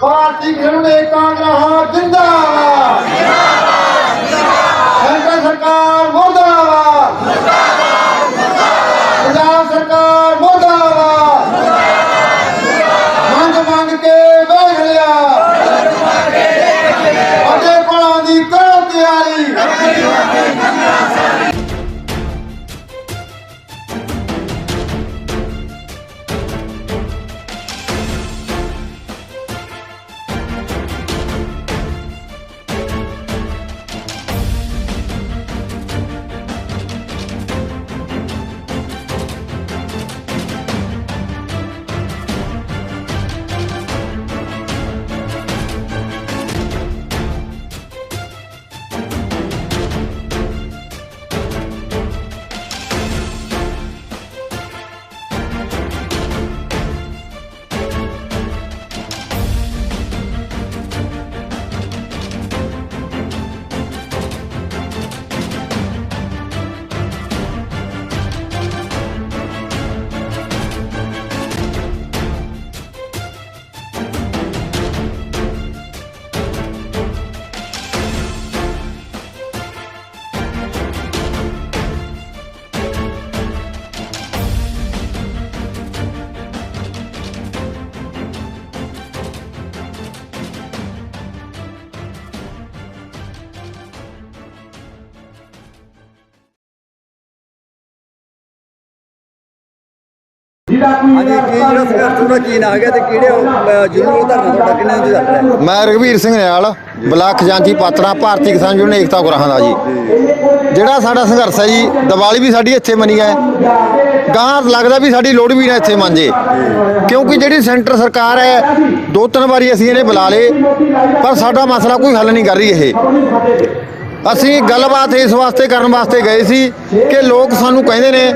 ਭਾਰਤੀ ਕਿਸਾਨ ਏਕਤਾ ਗ੍ਰਾਹ ਜਿੰਦਾਬਾਦ। ਹਾਂਜੀ ਕੀ ਜਿਹੜਾ ਸੰਘਰਸ਼ ਤੁਹਾਡਾ ਕੀ ਨਾ ਗਿਆ ਤੇ ਕਿਹੜੇ ਜੁਰਮ ਧਰਨਾ ਤੁਹਾਡਾ ਕਿੰਨੇ ਦਿਨ ਚੱਲ ਰਿਹਾ ਮੈਂ ਰਘਵੀਰ ਸਿੰਘ ਨਿਆਲ ਬਲਾਕ ਖਜ਼ਾਨਚੀ ਪਾਤੜਾ ਭਾਰਤੀ ਕਿਸਾਨ ਯੂਨੀਅਨ ਏਕਤਾ ਗੁਰਾਹਾਂ ਦਾ ਜੀ। ਜਿਹੜਾ ਸਾਡਾ ਸੰਘਰਸ਼ ਹੈ ਜੀ ਦੀਵਾਲੀ ਵੀ ਸਾਡੀ ਇੱਥੇ ਮਨੀ ਹੈ। ਗਾਂ ਲੱਗਦਾ ਵੀ ਸਾਡੀ ਲੋੜ ਵੀ ਨਾ ਇੱਥੇ ਮੰਜੇ ਕਿਉਂਕਿ ਜਿਹੜੀ ਸੈਂਟਰ ਸਰਕਾਰ ਹੈ ਦੋ ਤਿੰਨ ਵਾਰੀ ਅਸੀਂ ਇਹਨੇ ਬੁਲਾ ਲਏ ਪਰ ਸਾਡਾ ਮਸਲਾ ਕੋਈ ਹੱਲ ਨਹੀਂ ਕਰ ਰਹੀ ਇਹ। ਅਸੀਂ ਗੱਲਬਾਤ ਇਸ ਵਾਸਤੇ ਕਰਨ ਵਾਸਤੇ ਗਏ ਸੀ ਕਿ ਲੋਕ ਸਾਨੂੰ ਕਹਿੰਦੇ ਨੇ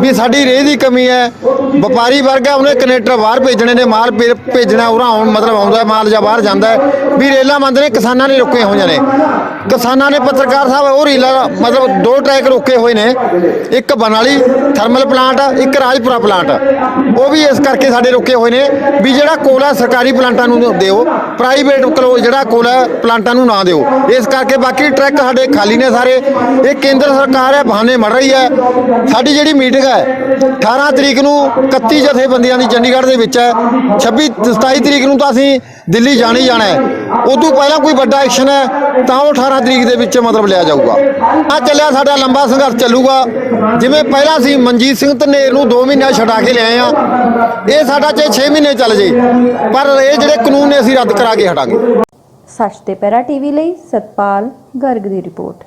ਵੀ ਸਾਡੀ ਰੇਹ ਦੀ ਕਮੀ ਹੈ। ਵਪਾਰੀ ਵਰਗ ਹੈ ਉਹਨੇ ਕਨੇਡਾ ਬਾਹਰ ਭੇਜਣੇ ਨੇ, ਮਾਲ ਭੇ- ਭੇਜਣਾ, ਉਰਾਂ ਆਉਣ ਮਤਲਬ ਆਉਂਦਾ, ਮਾਲ ਜਾਂ ਬਾਹਰ ਜਾਂਦਾ ਵੀ ਰੇਲਾਂ ਬੰਦ ਨੇ, ਕਿਸਾਨਾਂ ਨੇ ਰੁਕੇ ਹੋਈਆਂ ਨੇ। ਕਿਸਾਨਾਂ ਨੇ ਪੱਤਰਕਾਰ ਸਾਹਿਬ ਉਹ ਰੀਲਾ, ਮਤਲਬ ਦੋ ਟਰੈਕ ਰੋਕੇ ਹੋਏ ਨੇ। ਇੱਕ ਬਨਾਲੀ ਥਰਮਲ ਪਲਾਂਟ, ਇੱਕ ਰਾਜਪੁਰਾ ਪਲਾਂਟ। ਉਹ ਵੀ ਇਸ ਕਰਕੇ ਸਾਡੇ ਰੋਕੇ ਹੋਏ ਨੇ ਵੀ ਜਿਹੜਾ ਕੋਲਾ ਸਰਕਾਰੀ ਪਲਾਂਟਾਂ ਨੂੰ ਦਿਓ, ਪ੍ਰਾਈਵੇਟ ਕੋਲ, ਜਿਹੜਾ ਕੋਲਾ ਪਲਾਂਟਾਂ ਨੂੰ ਨਾ ਦਿਓ। ਇਸ ਕਰਕੇ ਬਾਕੀ ਟਰੈਕ ਸਾਡੇ ਖਾਲੀ ਨੇ ਸਾਰੇ। ਇਹ ਕੇਂਦਰ ਸਰਕਾਰ ਹੈ, ਬਹਾਨੇ ਮੜ ਰਹੀ ਹੈ। ਸਾਡੀ ਜਿਹੜੀ ਮੀਟਿੰਗ ਹੈ 18 ਤਰੀਕ ਨੂੰ 31 ਜਥੇਬੰਦੀਆਂ ਦੀ ਚੰਡੀਗੜ੍ਹ ਦੇ ਵਿੱਚ ਹੈ। 26 27 ਤਰੀਕ ਨੂੰ ਤਾਂ ਅਸੀਂ ਦਿੱਲੀ ਜਾਣਾ ਜਾਣਾ ਹੈ। ਉਦੋਂ ਪਹਿਲਾਂ ਕੋਈ ਵੱਡਾ ਐਕਸ਼ਨ ਹੈ, ਤਾਂ ਉਹ 18 ਤਰੀਕ ਦੇ ਵਿੱਚ ਮਤਲਬ ਲਿਆ ਜਾਊਗਾ। ਆ ਚੱਲਿਆ ਸਾਡਾ ਲੰਬਾ ਸੰਘਰਸ਼ ਚੱਲੂਗਾ। ਜਿਵੇਂ ਪਹਿਲਾਂ ਅਸੀਂ ਮਨਜੀਤ ਸਿੰਘ ਧਨੇਰ ਨੂੰ 2 ਮਹੀਨੇ ਛਡਾ ਕੇ ਲਿਆਏ ਆ। ਇਹ ਸਾਡਾ ਚਾਹੇ 6 ਮਹੀਨੇ ਚੱਲ ਜੇ, ਪਰ ਇਹ ਜਿਹੜੇ ਕਾਨੂੰਨ ਨੇ, ਅਸੀਂ ਰੱਦ ਕਰਾ ਕੇ ਹਟਾਂਗੇ। ਸੱਚ ਤੇ ਪੈਰਾ ਟੀਵੀ ਲਈ ਸਤਪਾਲ ਗਰਗ ਦੀ ਰਿਪੋਰਟ।